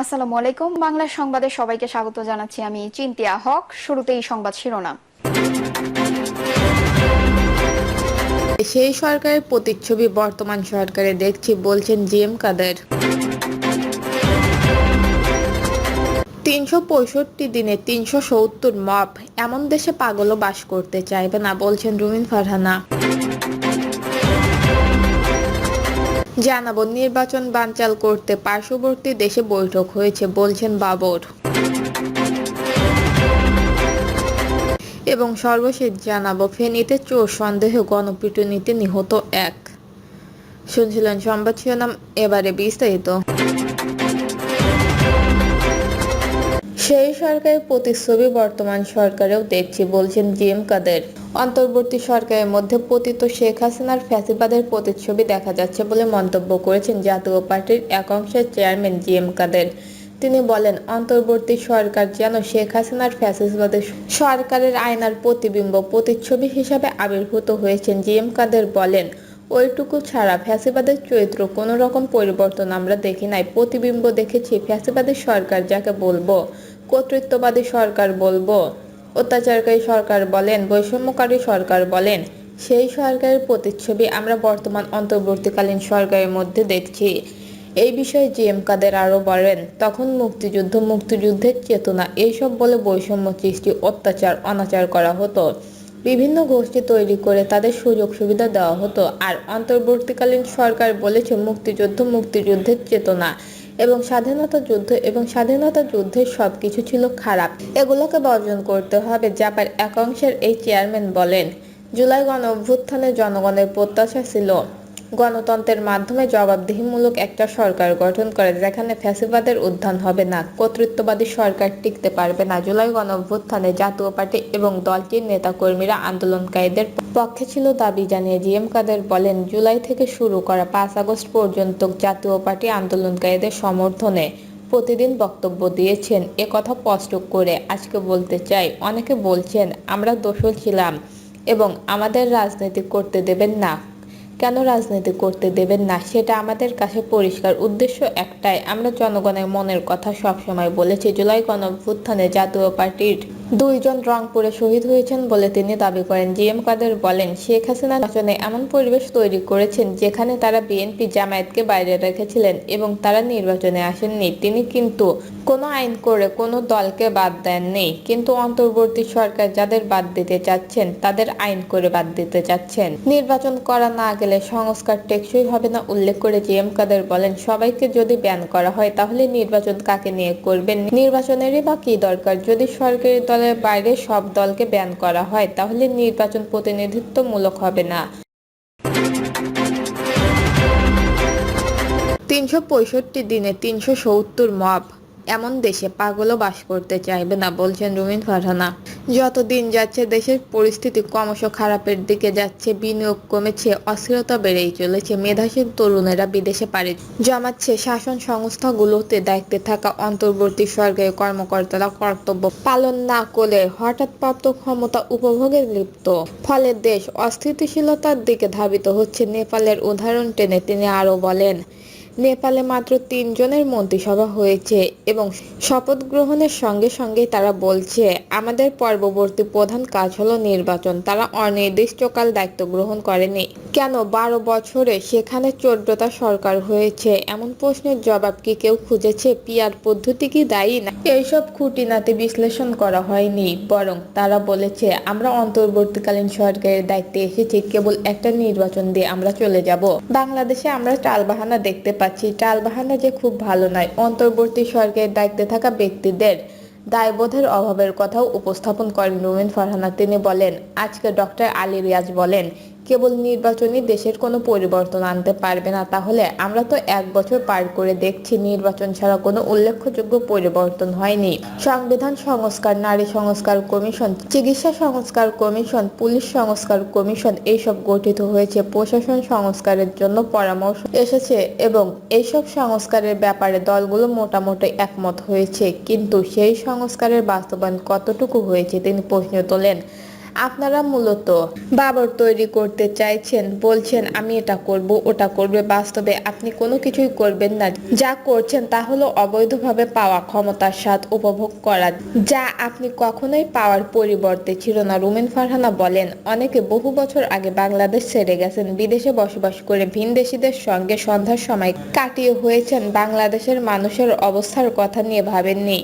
আসসালামু আলাইকুম। বাংলা সংবাদে সবাইকে স্বাগত জানাচ্ছি আমি চিন্তিয়া হক। শুরুতেই সংবাদ শিরোনাম। সেই সরকারের প্রতিচ্ছবি বর্তমান সরকারে দেখছি, বলছেন জিএম কাদের। তিনশো পঁয়ষট্টি দিনে তিনশো সত্তর মপ এমন দেশে পাগলও বাস করতে চাইবে না, বলছেন রুমিন ফারহানা। জানাব, নির্বাচন বানচাল করতে পার্শ্ববর্তী দেশে বৈঠক হয়েছে বলছেন বাবর। এবং সর্বশেষ জানাব, ফেনীতে চোর সন্দেহে, গণপিটুনিতে নিহত এক। শুনছিলেন সংবাদ শিরোনাম, এবারে বিস্তারিত। সেই সরকারের প্রতিচ্ছবি বর্তমান সরকারেও দেখছি, বলছেন জিএম কাদের। অন্তর্বর্তী সরকারের মধ্যে পতিত শেখ হাসিনার ফ্যাসিবাদের প্রতিচ্ছবি দেখা যাচ্ছে বলে মন্তব্য করেছেন জাতীয় পার্টির এক অংশের চেয়ারম্যান জিএম কাদের। তিনি বলেন, অন্তর্বর্তী সরকার যেন শেখ হাসিনার ফ্যাসিসবাদের সরকারের আয়নার প্রতিবিম্ব, প্রতিচ্ছবি হিসাবে আবির্ভূত হয়েছেন জিএম কাদের বলেন, ওইটুকু ছাড়া ফ্যাসিবাদের চরিত্র কোনো রকম পরিবর্তন আমরা দেখি নাই। প্রতিবিম্ব দেখেছি ফ্যাসিবাদের সরকার, যাকে বলব কর্তৃত্ববাদী সরকার বলব, অত্যাচারকারী সরকার বলেন, বৈষম্যকারী সরকার বলেন, সেই সরকারের প্রতিচ্ছবি আমরা বর্তমান অন্তর্বর্তীকালীন সরকারের মধ্যে দেখছি। এই বিষয়ে জিএম কাদের আরও বলেন, তখন মুক্তিযুদ্ধ, মুক্তিযুদ্ধের চেতনা, এইসব বলে বৈষম্য সৃষ্টি, অত্যাচার, অনাচার করা হতো। বিভিন্ন গোষ্ঠী তৈরি করে তাদের সুযোগ সুবিধা দেওয়া হতো। আর অন্তর্বর্তীকালীন সরকার বলেছে, মুক্তিযুদ্ধ, মুক্তিযুদ্ধের চেতনা এবং স্বাধীনতা যুদ্ধ এবং স্বাধীনতা যুদ্ধের সব কিছু ছিল খারাপ। এগুলোকে বর্জন করতে হবে জাপার একাংশের এই চেয়ারম্যান বলেন। জুলাই গণ অভ্যুত্থানে জনগণের প্রত্যাশা ছিল। গণতন্ত্রের মাধ্যমে জবাবদিহিমূলক একটা সরকার গঠন করে, যেখানে ফ্যাসিবাদের উত্থান হবে না, কর্তৃত্ববাদী সরকার টিকতে পারবে না। জুলাই গণ অভ্যুত্থানে জাতীয় পার্টি এবং দলটির নেতাকর্মীরা আন্দোলনকারীদের পক্ষে ছিল দাবি জানিয়ে জিএম কাদের বলেন, জুলাই থেকে শুরু করা পাঁচ আগস্ট পর্যন্ত জাতীয় পার্টি আন্দোলনকারীদের সমর্থনে প্রতিদিন বক্তব্য দিয়েছেন। এ কথা স্পষ্ট করে আজকে বলতে চাই, অনেকে বলছেন, আমরা দোষর ছিলাম এবং আমাদের রাজনীতি করতে দেবেন না। কেন রাজনীতি করতে দেবেন না? সেটা আমাদের কাছে পরিষ্কার উদ্দেশ্য একটাই। আমরা জনগণের মনের কথা সবসময় বলেছি, জুলাই গণভ্যুত্থানে জাতীয় পার্টির দুইজন রংপুরে শহীদ হয়েছেন বলে তিনি দাবি করেন। জিএম কাদের বলেন, শেখ হাসিনা নির্বাচনে এমন পরিবেশ তৈরি করেছেন যেখানে তারা বিএনপি জামায়াতকে বাইরে রেখেছিলেন এবং তারা নির্বাচনে আসেননি। তিনি কিন্তু কোনো আইন করে কোনো দলকে বাদ দেননি। কিন্তু অন্তর্বর্তী সরকার যাদের বাদ দিতে চাচ্ছেন, তাদের আইন করে বাদ দিতে চাচ্ছেন। নির্বাচন করা না গেলে সংস্কার টেকসই হবে না উল্লেখ করে জিএম কাদের বলেন, সবাইকে যদি ব্যান করা হয় তাহলে নির্বাচন কাকে নিয়ে করবেন? নির্বাচনেরই বা কি দরকার? যদি সরকারি দলের বাইরে সব দলকে ব্যান করা হয়, তাহলে নির্বাচন প্রতিনিধিত্বমূলক হবে না। তিনশো পঁয়ষট্টি দিনে তিনশো সত্তর মব এমন দেশে পাগলও বাস করতে চাইবে না, বলছেন রুমিন ফারহানা। যত দিন যাচ্ছে, দেশের পরিস্থিতি ক্রমশ খারাপের দিকে যাচ্ছে, বিনিয়োগ কমেছে, অস্থিরতা বেড়েই চলেছে, মেধাশীল তরুণেরা বিদেশে পাড়ি জমাচ্ছে, শাসন সংস্থাগুলোতে দায়িত্বে থাকা অন্তর্বর্তী সরকারি কর্মকর্তারা কর্তব্য পালন না করলে হঠাৎ প্রাপ্ত ক্ষমতা উপভোগে লিপ্ত। ফলে দেশ অস্থিতিশীলতার দিকে ধাবিত হচ্ছে, নেপালের উদাহরণ টেনে তিনি আরও বলেন নেপালে মাত্র তিনজনের মন্ত্রিসভা হয়েছে এবং শপথ গ্রহণের সঙ্গে সঙ্গে তারা বলছে, আমাদের পরবর্তী প্রধান কাজ হলো নির্বাচন। তারা অনির্দিষ্টকাল দায়িত্ব গ্রহণ করেনি। কেন? বারো বছরে সেখানে চোদ্দটা সরকার হয়েছে। এমন প্রশ্নের জবাব কি কেউ খুঁজেছে? পিয়ার পদ্ধতি কি দায়ী? না এইসব খুঁটিনাতে বিশ্লেষণ করা হয়নি। বরং তারা বলেছে, আমরা অন্তর্বর্তীকালীন সরকারের দায়িত্বে এসেছি। কেবল একটা নির্বাচন দিয়ে আমরা চলে যাব। বাংলাদেশে আমরা টালবাহানা দেখতে পাচ্ছি। টালবাহানা যে খুব ভালো নয়, অন্তর্বর্তী সরকারের দায়িত্বে থাকা ব্যক্তিদের দায়বোধের অভাবের কথাও উপস্থাপন করেন রুমিন ফারহানা। তিনি বলেন, আজকে ডক্টর আলী রিয়াজ বলেন কেবল নির্বাচনই দেশের কোনো পরিবর্তন আনতে পারবে না। তাহলে আমরা তো এক বছর পার করে দেখছি নির্বাচন ছাড়া কোনো উল্লেখযোগ্য পরিবর্তন হয়নি। সংবিধান সংস্কার, নারী সংস্কার কমিশন, চিকিৎসা সংস্কার কমিশন, পুলিশ সংস্কার কমিশন এইসব গঠিত হয়েছে। প্রশাসন সংস্কারের জন্য পরামর্শ এসেছে এবং এইসব সংস্কারের ব্যাপারে দলগুলো মোটামুটি একমত হয়েছে। কিন্তু সেই সংস্কারের বাস্তবায়ন কতটুকু হয়েছে তিনি প্রশ্ন তোলেন। আপনারা মূলত বাবর তৈরি করতে চাইছেন, বলছেন, আমি এটা করব, ওটা করবে। বাস্তবে আপনি কোনো কিছুই করবেন না। যা করছেন তা হলো অবৈধভাবে পাওয়া ক্ষমতার স্বাদ উপভোগ করা, যা আপনি কখনোই পাওয়ার পরিবর্তে ছিল না। রুমেন ফারহানা বলেন, অনেকে বহু বছর আগে বাংলাদেশ ছেড়ে গেছেন, বিদেশে বসবাস করে ভিনদেশীদের সঙ্গে সন্ধ্যার সময় কাটিয়ে হয়েছেন। বাংলাদেশের মানুষের অবস্থার কথা নিয়ে ভাবেননি।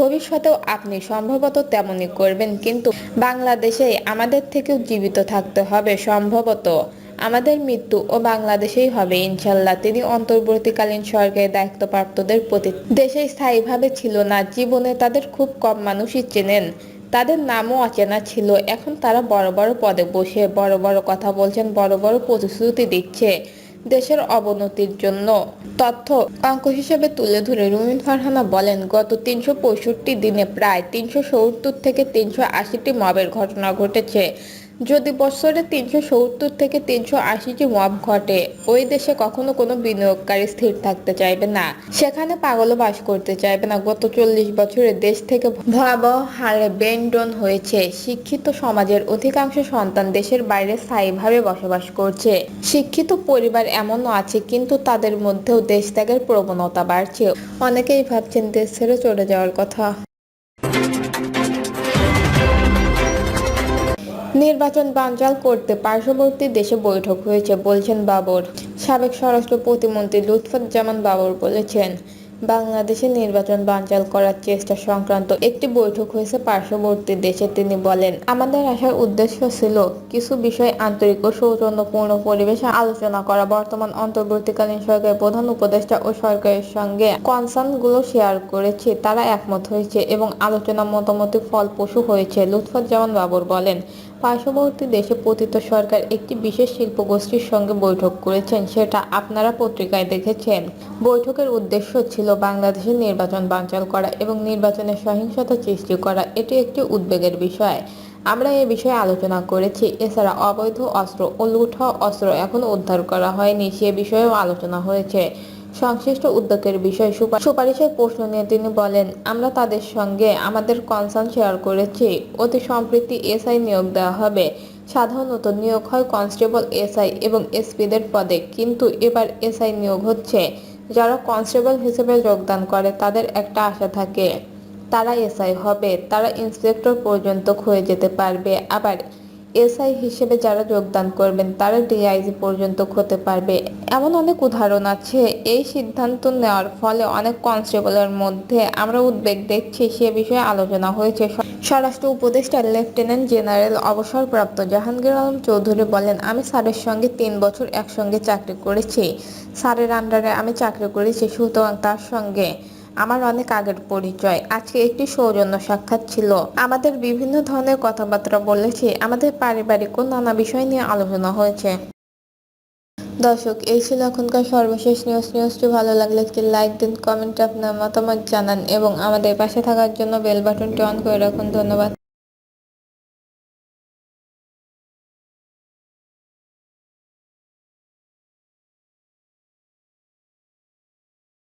ভবিষ্যতেও আপনি সম্ভবত তেমনই করবেন, কিন্তু বাংলাদেশে আমাদের থেকেও জীবিত থাকতে হবে সম্ভবত। আমাদের মৃত্যু ও বাংলাদেশেই হবে, ইনশাল্লাহ, তিনি অন্তর্বর্তীকালীন সরকারের দায়িত্বপ্রাপ্তদের প্রতি। দেশে স্থায়ীভাবে ছিল না, জীবনে তাদের খুব কম মানুষই চেনেন। তাদের নামও অচেনা ছিল, এখন তারা বড় বড় পদে বসে বড় বড় কথা বলছেন, বড় বড় প্রতিশ্রুতি দিচ্ছে। দেশের অবনতির জন্য। তথ্য অঙ্ক হিসেবে তুলে ধরে রুমিন ফারহানা বলেন, গত তিনশো পঁয়ষট্টি দিনে প্রায় তিনশো সত্তর থেকে তিনশো আশিটি মবের ঘটনা ঘটেছে। যদি বছরে তিনশো সত্তর থেকে তিনশো আশিটি মব ঘটে, ওই দেশে কখনো কোনো বিনিয়োগকারী স্থির থাকতে চাইবে না। সেখানে পাগলও বাস করতে চাইবে না। গত চল্লিশ বছরে দেশ থেকে ভয়াবহ হারে বেন্ডন হয়েছে। শিক্ষিত সমাজের অধিকাংশ সন্তান দেশের বাইরে স্থায়ীভাবে বসবাস করছে। শিক্ষিত পরিবার এমনও আছে, কিন্তু তাদের মধ্যেও দেশ ত্যাগের প্রবণতা বাড়ছে। অনেকেই ভাবছেন দেশ ছেড়ে চলে যাওয়ার কথা। নির্বাচন বানচাল করতে পার্শ্ববর্তী দেশে বৈঠক হয়েছে বলছেন বাবর। সাবেক স্বরাষ্ট্র প্রতিমন্ত্রী লুৎফুজ্জামান বাবর বলেছেন, বাংলাদেশে নির্বাচন বানচাল করার চেষ্টা সংক্রান্ত একটি বৈঠক হয়েছে পার্শ্ববর্তী দেশে, তিনি বলেন। আমাদের আসার উদ্দেশ্য ছিল কিছু বিষয় আন্তরিক ও সৌজন্যপূর্ণ পরিবেশে আলোচনা করা। বর্তমান অন্তর্বর্তীকালীন সরকারের প্রধান উপদেষ্টা ও সরকারের সঙ্গে কনসার্নগুলো শেয়ার করেছে, তারা একমত হয়েছে এবং আলোচনা মোটামুটি ফলপ্রসূ হয়েছে, লুৎফুজ্জামান বাবর বলেন। পার্শ্ববর্তী দেশে পতিত সরকার একটি বিশেষ শিল্প গোষ্ঠীর সঙ্গে বৈঠক করেছেন, সেটা আপনারা পত্রিকায় দেখেছেন। বৈঠকের উদ্দেশ্য ছিল বাংলাদেশের নির্বাচন বাঞ্চাল করা এবং নির্বাচনে সহিংসতা সৃষ্টি করা। এটি একটি উদ্বেগের বিষয়। আমরা এ বিষয়ে আলোচনা করেছি। এছাড়া অবৈধ অস্ত্র ও হওয়া অস্ত্র এখনও উদ্ধার করা হয়নি, সে বিষয়েও আলোচনা হয়েছে। সংশ্লিষ্ট উদ্যোগের বিষয়ে সুপারিশের প্রশ্ন নিয়ে তিনি বলেন, আমরা তাদের সঙ্গে আমাদের কনসার্ন শেয়ার করেছি। অতি সম্প্রতি এসআই নিয়োগ দেওয়া হবে। সাধারণত নিয়োগ হয় কনস্টেবল এসআই এবং এসপিদের পদে। কিন্তু এবার এসআই নিয়োগ হচ্ছে। যারা কনস্টেবল হিসেবে যোগদান করে, তাদের একটা আশা থাকে। তারা এসআই হবে, তারা ইন্সপেক্টর পর্যন্ত হয়ে যেতে পারবে। আবার এসআই হিসেবে যারা যোগদান করবেন, তারা ডিআইজি পর্যন্ত হতে পারবে। এমন অনেক উদাহরণ আছে। এই সিদ্ধান্ত নেওয়ার ফলে অনেক কনস্টেবলের মধ্যে আমরা উদ্বেগ দেখছি, সে বিষয়ে আলোচনা হয়েছে। স্বরাষ্ট্র উপদেষ্টা লেফটেন্যান্ট জেনারেল অবসরপ্রাপ্ত জাহাঙ্গীর আলম চৌধুরী বলেন, আমি স্যারের সঙ্গে তিন বছর একসঙ্গে চাকরি করেছি। স্যারের আন্ডারে আমি চাকরি করেছি সুতরাং তার সঙ্গে আমার অনেক আগের পরিচয়। আজকে একটি সৌজন্য সাক্ষাৎ ছিল। আমাদের বিভিন্ন ধরনের কথাবার্তা বলেছি। আমাদের পারিবারিক ও নানা বিষয় নিয়ে আলোচনা হয়েছে। দর্শক, এই ছিল এখনকার সর্বশেষ নিউজ নিউজটি ভালো লাগলে একটি লাইক দিন কমেন্ট আপনার মতামত জানান এবং আমাদের পাশে থাকার জন্য বেল বাটনটি অন করে রাখুন। ধন্যবাদ।